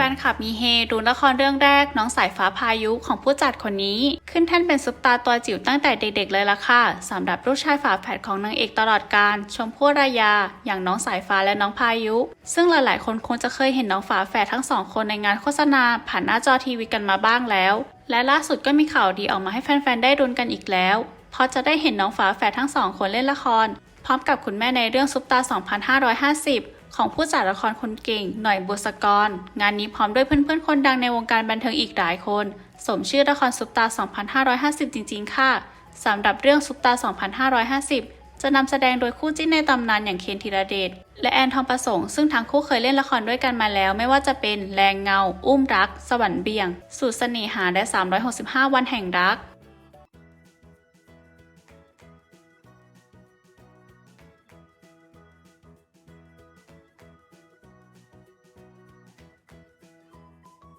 ฟนคลับมีเฮดูละครเรื่องแรกน้องสายฟ้าพายุของผู้จัดคนนี้ ขึ้นแท่นเป็นซุปตาตัวจิ๋วตั้งแต่เด็กๆเลยล่ะค่ะสำหรับลูกชายฝาแฝดของนางเอกตลอดการ ชมพู่รายา อย่างน้องสายฟ้าและน้องพายุ ซึ่งหลายๆ คนคงจะเคยเห็นน้องฝาแฝดทั้งสองคนในงานโฆษณา ผ่านหน้าจอทีวีกันมาบ้างแล้ว และล่าสุดก็มีข่าวดีออกมาให้แฟนๆได้รุนกันอีกแล้วเพราะจะได้เห็นน้องฝาแฝดทั้งสองคนเล่นละคร พร้อมกับคุณแม่ในเรื่องซุปตา 2550 ของผู้จัดละครคนเก่ง หน่อยบุษกร งานนี้พร้อมด้วยเพื่อนๆ คนดังในวงการบันเทิงอีกหลายคน สมชื่อละครซุปตา 2550 จริง ๆ ค่ะสำหรับเรื่องซุปตา 2550 จะนำแสดงโดยคู่จิ้นในตำนานอย่างเคนธีรเดชและแอนทองประสงค์ซึ่งทั้งคู่เคยเล่นละครด้วยกันมาแล้ว ไม่ว่าจะเป็นแรงเงา อุ้มรัก สวรรค์เบี่ยง สูตรเสน่หาและ 365 วันแห่งรัก